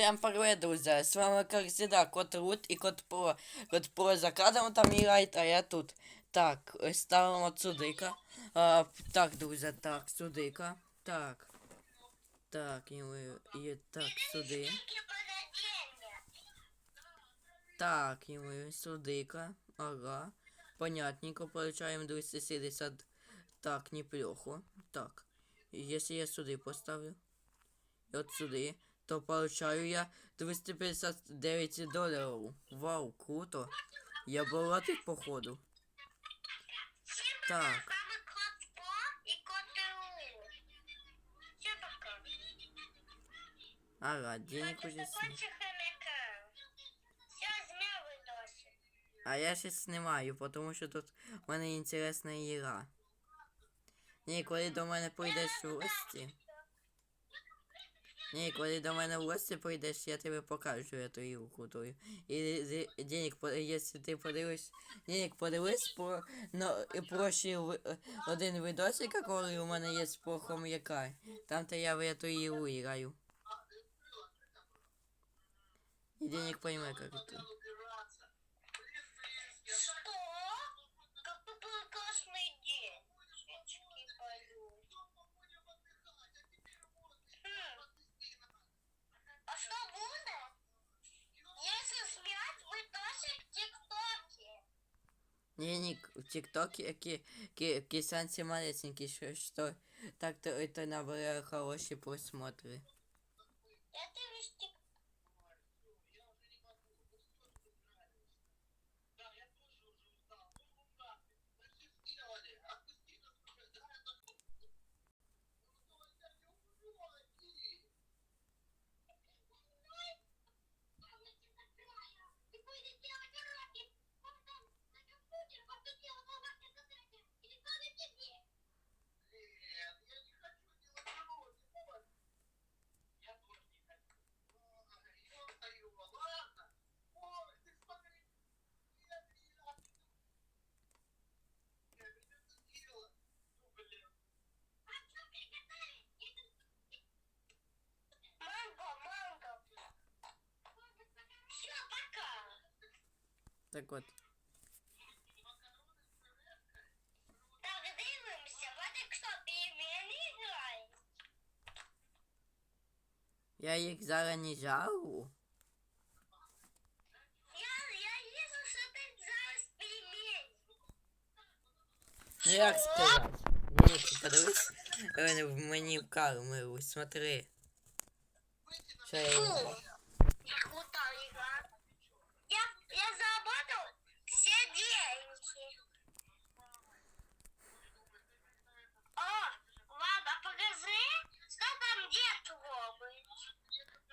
Всем привет, друзья! С вами, как всегда, Кот Рут и Кот Про. Кот Про за кадром там играет, а я тут. Так, э, ставим от судика. А, так, друзья, так, судика. Так. Так, и мы... И так, суди. Так, і ми судика. Ага. Понятненько, получаем 270. Так, неплохо. Так. Если я сюди поставлю. И от сюди, то получаю я 259 долларов. Вау, круто. Я богатый походу. Так. Ага, денег уже. А я ще знімаю, тому що тут в мене інтересна ігра. Ні, коли до мене прийдеш в гості. Ні, коли до мене в гості прийдеш, я тобі покажу эту ігру крутую. І з- денег, по- якщо ти подивишся, денег подивись про, ну, і про ще ви- е, один видосик, коли у мене є про хом'яка. Там то я в эту ігру граю. І денег пойме, как это. Денег в ТикТоке, які, які, кисанцы санці малесенькі, що, що так то это набере хороші просмотри. Я Так от, Так, дивимося, Вадик що, пельмені грає? я їх зараз не жару. Я, я їду, що ти зараз пельмені. Ну як сказати? Денег, подивись, е, в мені в камеру, смотри. Що я їм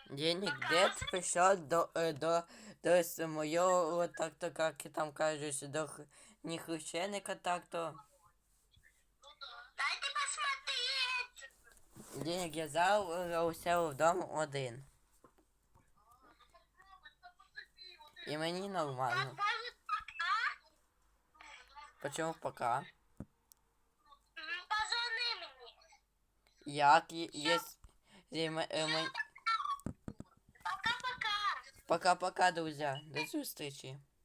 Денег дед прийшов до, е, до, до с- моєго, так то, як і там кажуть, до не хрещеника, так то. Дайте посмотреть. Денег я взяв е, у себе вдома один. І мені нормально. может, пока? Почему пока? М, Позвони мені. Як є... є... є ме- е, ме- Пока-пока. Пока-пока, друзі. До зустрічі.